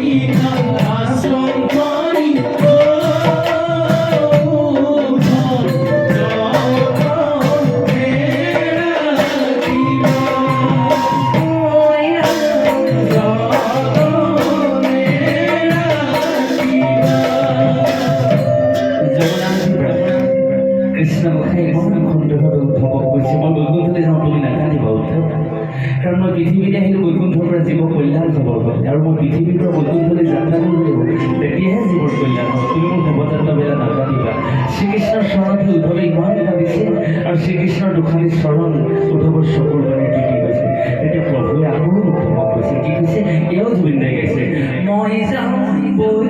কৃষ্ণ শ্ৰীকৃষ্ণৰ চৰণত উদ্ধৱে ইমান আর আৰু শ্ৰীকৃষ্ণৰ দুখানি চৰণ উঠব চকুৰ মানে টিকি কৈছে তেতিয়া প্ৰভুৱে আকৌ উদ্ধৱক কৈছে কি কৈছে? এয়াও জুবিন দাই মই বৈকুণ্ঠলৈ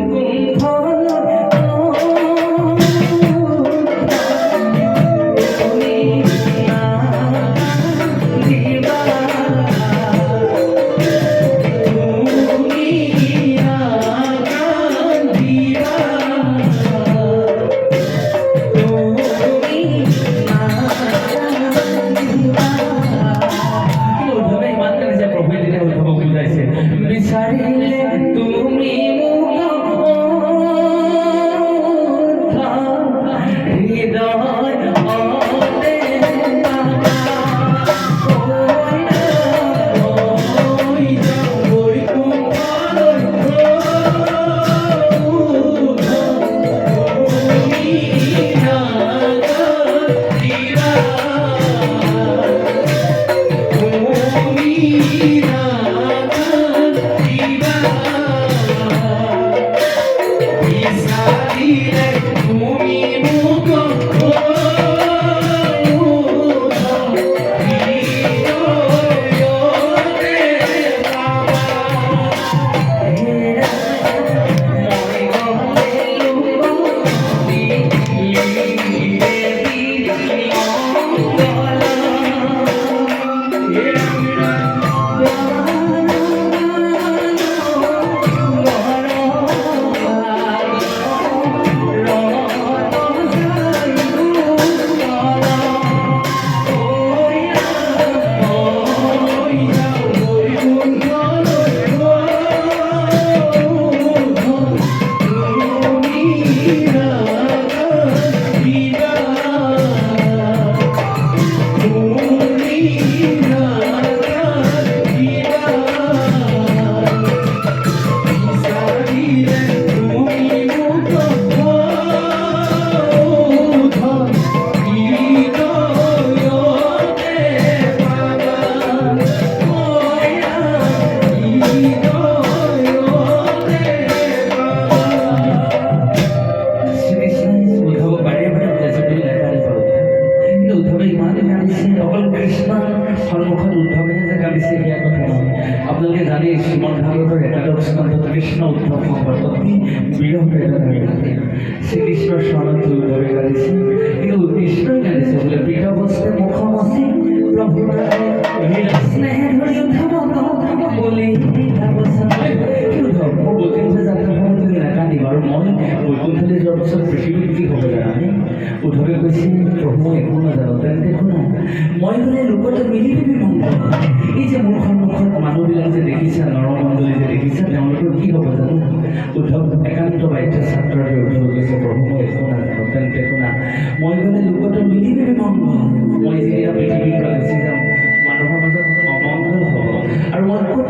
উদ্ধৱ মোৰ বৈকুণ্ঠ যাত্ৰা সময়ত তুমি নাকান্দিবা আৰু মই বৈকুণ্ঠলৈ যোৱাৰ পাছত পৃথিৱীত কি হ'ব জানানে উদ্ধৱে কৈছে প্ৰভু একো নাজানো তেন্তে শুনা মই গ'লে লোকতে মিলি মংগল এই যে মোৰ সন্মুখত মানুহবিলাক যে দেখিছা, নৰমণ্ডলী যে দেখিছা যাম মানুহৰ মাজত অমংগল হ'ব। আৰু অমংগল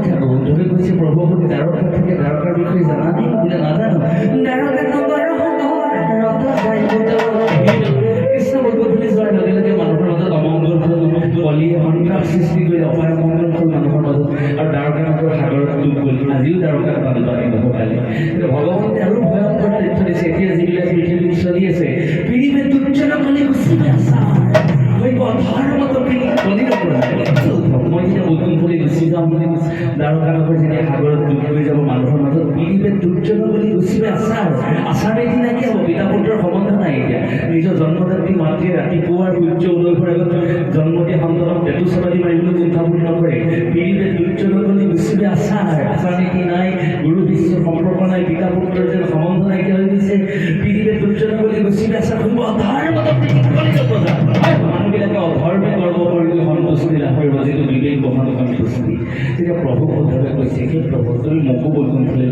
সৃষ্টি কৰি অপায় মংগল হ'ল মানুহৰ মাজত। আৰু দ্বাৰকা নগৰ সাগৰত ডুব গ'ল। আজিও দ্বাৰকাত গুচিবে আচাৰ আচাৰ এটি হ'ব পিতা পুত্ৰৰ সম্বন্ধ নাই এতিয়া। নিজৰ জন্মদাত্ৰী মাতৃয়ে ৰাতিপুৱাৰ সূৰ্য উদয় হোৱাৰ আগত জন্ম সন্তানক পেটু চাবাদি মাৰিবলৈ কুণ্ঠাবোধ নকৰে পৃথিৱীত দুৰ্জন বুলি গুচিবে প্ৰভু বুদ্ধলৈ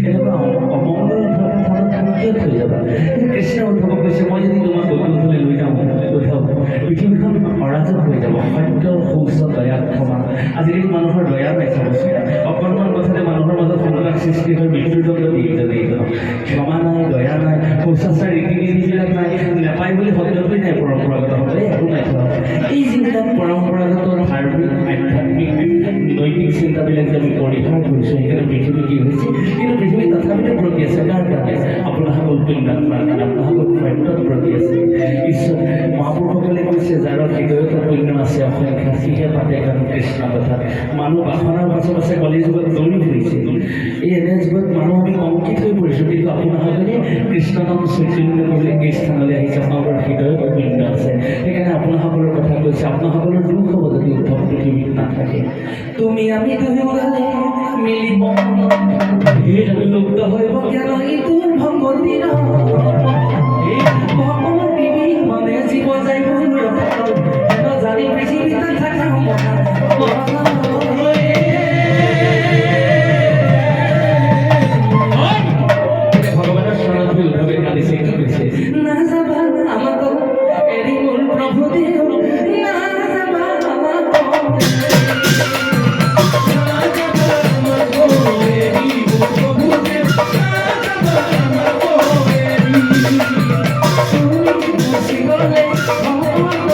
এনেকুৱা অমংগল থৈ যাবা কৃষ্ণ মই যদি তোমাক বৈকুণ্ঠলৈ লৈ যাওঁ উদ্ধৱ পৃথিৱীখন অৰাজক হৈ যাব সত্য শৌচ দয়া ক্ষমা আজিকালি মানুহৰ দয়া নাই চাবচোন অকণমান কথাতে মানুহৰ মাজত সংঘাত সৃষ্টি হয় পুণ্যাত কৰাৰ কাৰণে আপোনাসকল সত্যত প্ৰতি আছে ঈশ্বৰ মহাপুৰুষসকলে কৈছে যাৰ হৃদয়ত পুণ্য আছে অসংখ্যা সিহে পাতে কাৰণ কৃষ্ণ কথা মানুহ বাসনাৰ পাছত পাছে কলি যুগত দৌৰি ফুৰিছে এই এনে যুগত মানুহ আমি অংকিত হৈ পৰিছোঁ কিন্তু আপোনাসকলে কৃষ্ণ চৈতন্য বুলি এই স্থানলৈ আহিছে আপোনালোকৰ হৃদয়ত পুণ্য আছে সেইকাৰণে আপোনাসকলৰ কথা কৈছে আপোনাসকলৰ দুখ হ'ব যদি উদ্ধৱ পৃথিৱীত নাথাকে তুমি আমি দুয়োগালে মিলিব লুপ্ত হৈব কেন ইটো ভগৱতীৰ ভগৱতী Oh,